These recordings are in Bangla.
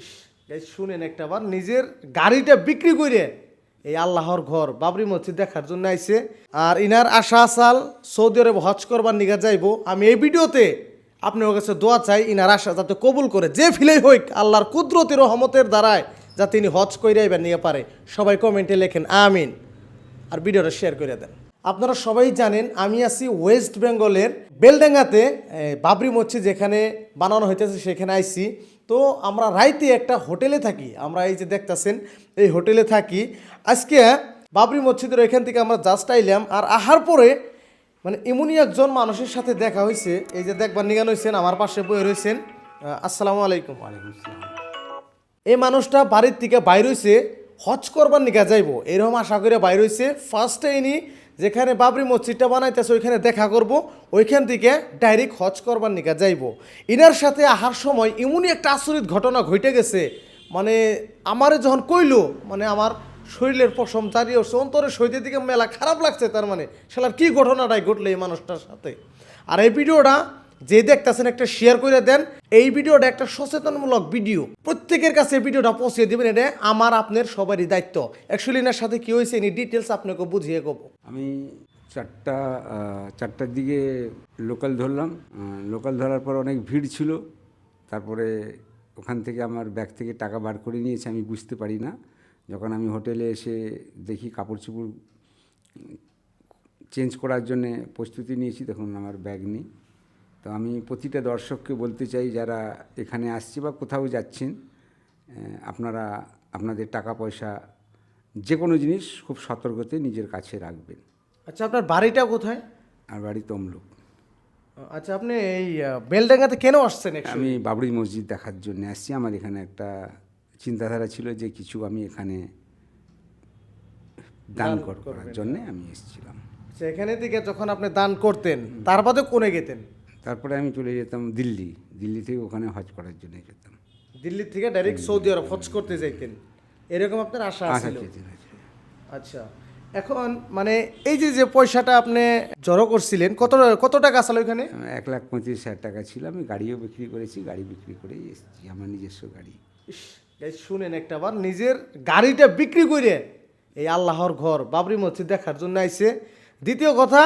ইস, শুনেন একটা বার নিজের গাড়িটা বিক্রি করে এই আল্লাহর ঘর বাবরি মসজিদ দেখার জন্য আইছে। আর ইনার আশা আসাল সৌদি আরব হজ করবার নিগা যাইবো। আমি এই ভিডিওতে আপনার কাছে দোয়া চাই ইনার আশা যাতে কবুল করে যে ফিলেই হইক আল্লাহর কুদরতি রহমতের দ্বারায় যাতে ইনি হজ করে এবার নিয়ে পারে। সবাই কমেন্টে লেখেন আমিন। আর ভিডিওটা শেয়ার করে দেন। আপনারা সবাই জানেন আমি আছি ওয়েস্ট বেঙ্গলের বেলডাঙ্গাতে বাবরি মসজিদ যেখানে বানানো হইতেছে সেখানে আইছি। তো আমরা রাইতে একটা হোটেলে থাকি। আমরা এই যে দেখতাছেন এই হোটেলে থাকি। আজকে বাবরি মসজিদের এখান থেকে আমরা জাস্ট আইলাম আর আহার পরে মানে এমনই একজন মানুষের সাথে দেখা হয়েছে এই যে দেখবার নিগান হয়েছেন আমার পাশে বয়ে রয়েছেন আসসালামু আলাইকুম। এই মানুষটা বাড়ির থেকে বাইর হইছে হজ করবার নিকা যাইবো। এরকম আশা করে বাইর হইছে। ফার্স্টে ইনি যেখানে বাবরি মসজিদটা বানাইতেছে, ওইখানে দেখা করব, ওইখান থেকে ডাইরেক্ট হজ করবার নিকা যাইব। ইনার সাথে আহার সময় এমনই একটা আচরিত ঘটনা ঘটে গেছে মানে আমারে যখন কইল মানে আমার শরীরের পশম চারিয়ে উঠছে, অন্তরের সইতে দিকে মেলা খারাপ লাগছে, তার মানে সেলার কী ঘটনাটাই ঘটলো এই মানুষটার সাথে। আর এই ভিডিওটা যে দেখতেছেন একটা শেয়ার করে দেন। এই ভিডিওটা একটা সচেতনমূলক ভিডিও। প্রত্যেকের কাছে ভিডিওটা পৌঁছে দেবেন, এটা আমার, আপনার, সবারই দায়িত্ব। অ্যাকচুয়ালি এনার সাথে কি হয়েছে, এনি ডিটেলস আপনাকে বুঝিয়ে কব। আমি চারটা চারটার দিকে লোকাল ধরলাম। লোকাল ধরার পর অনেক ভিড় ছিল। তারপরে ওখান থেকে আমার ব্যাগ থেকে টাকা বার করে নিয়েছে, আমি বুঝতে পারি না। যখন আমি হোটেলে এসে দেখি কাপড় চোপড় চেঞ্জ করার জন্যে প্রস্তুতি নিয়েছি, তখন আমার ব্যাগ নেই। তো আমি প্রতিটা দর্শককে বলতে চাই যারা এখানে আসছে বা কোথাও যাচ্ছেন আপনারা আপনাদের টাকা পয়সা যে কোনো জিনিস খুব সতর্কতে নিজের কাছে রাখবেন। আচ্ছা আপনার বাড়িটা কোথায়? আর বাড়ি তমলুক। আচ্ছা আপনি এই বেলডাঙ্গাতে কেন আসছেন আমি বাবরি মসজিদ দেখার জন্য আসছি। আমার এখানে একটা চিন্তাধারা ছিল যে কিছু আমি এখানে দান করার জন্য আমি এসেছিলাম। আচ্ছা এখানে থেকে যখন আপনি দান করতেন তার বাদে কোনে গেতেন? তারপরে আমি চলে যেতাম দিল্লি। দিল্লি থেকে ওখানে হজ করার জন্য যেতাম। দিল্লি থেকে ডাইরেক্ট সৌদি আরব হজ করতে যাইতেন। এরকম আপনার আশা ছিল? আচ্ছা। এখন মানে এই যে যে পয়সাটা আপনি জড়ো করছিলেন কত কত টাকা আসলে ওইখানে? এক লাখ পঁয়ত্রিশ হাজার টাকা ছিল। আমি গাড়িও বিক্রি করেছি গাড়ি বিক্রি করেই এসেছি। আমার নিজস্ব গাড়ি। শুনেন একটা বার। নিজের গাড়িটা বিক্রি করে এই আল্লাহর ঘর বাবরি মসজিদ দেখার জন্য আইছে। দ্বিতীয় কথা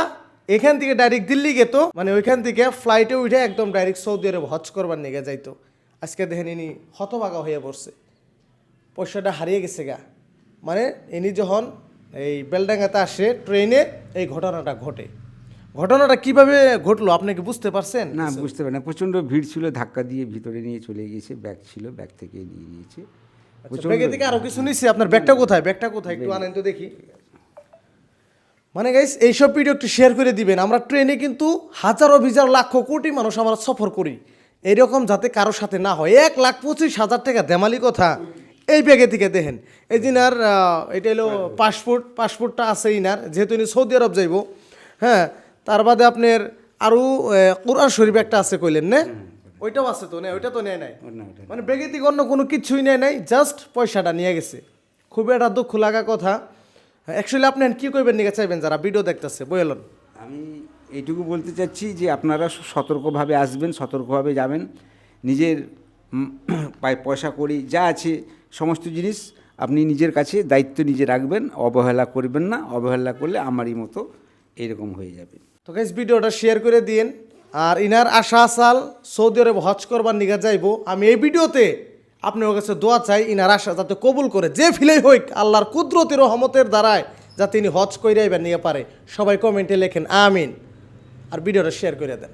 এখান থেকে ডাইরেক্ট দিল্লি গেত মানে ওইখান থেকে ফ্লাইটে উঠে একদম ডাইরেক্ট সৌদি আরব হজ করবার নিয়ে যাইতো। আজকে দেখেন ইনি হতভাগা হয়ে পড়ছে। পয়সাটা হারিয়ে গেছে গা। মানে ইনি যখন এই বেলডাঙ্গাতে আসে ট্রেনে এই ঘটনাটা ঘটে। ঘটনাটা কীভাবে ঘটলো আপনি কি বুঝতে পারছেন? না বুঝতে পারি না। প্রচণ্ড ভিড় ছিল ধাক্কা দিয়ে ভিতরে নিয়ে চলে গিয়েছে ব্যাগ ছিল ব্যাগ থেকে নিয়ে নিয়েছে। আচ্ছা, ব্যাগে থেকে আরও কিছু নিছি? আপনার ব্যাগটা কোথায়? ব্যাগটা কোথায়? একটু আনেন তো দেখি। মানে গাইস এইসব ভিডিও একটু শেয়ার করে দিবেন। আমরা ট্রেনে কিন্তু হাজারো হাজার লাখ কোটি মানুষ আমরা সফর করি। এরকম যাতে কারোর সাথে না হয়। এক লাখ পঁচিশ হাজার টাকা দেমালি কথা। এই ব্যাগে থেকে দেখেন। এই দিন আর এটা হলো পাসপোর্ট পাসপোর্টটা আছে ইনার। যেহেতু ইনি সৌদি আরব যাইব। হ্যাঁ তার বাদে আপনার আরও কোরআন শরীফ একটা আছে কইলেন না? ওইটাও আছে তো না? ওইটা তো নেয় নাই। মানে ব্যাগে থেকে অন্য কোনো কিছুই নেয় নাই জাস্ট পয়সাটা নিয়ে গেছে। খুব একটা দুঃখ লাগা কথা। অ্যাকচুয়ালি আপনি কি করবেন নিয়ে চাইবেন যারা ভিডিও দেখতেছে? বললেন আমি এইটুকু বলতে চাচ্ছি যে আপনারা সতর্কভাবে আসবেন সতর্কভাবে যাবেন। নিজের পয়সা করি যা আছে সমস্ত জিনিস আপনি নিজের কাছে দায়িত্ব নিজে রাখবেন অবহেলা করবেন না। অবহেলা করলে আমারই মতো এরকম হয়ে যাবে। তো গাইস ভিডিওটা শেয়ার করে দিন আর ইনার আশা আসাল সৌদি আরব হজ করবার নিগা যাইবো। আমি এই ভিডিওতে আপনার কাছে দোয়া চাই, ইনার আশা যাতে কবুল করে। যে ফিলেই হইক আল্লাহর কুদরতি রহমতের দ্বারায় যাতে তিনি হজ করে নিয়ে পারে। সবাই কমেন্টে লেখেন, আমিন। আর ভিডিওটা শেয়ার করে দেন।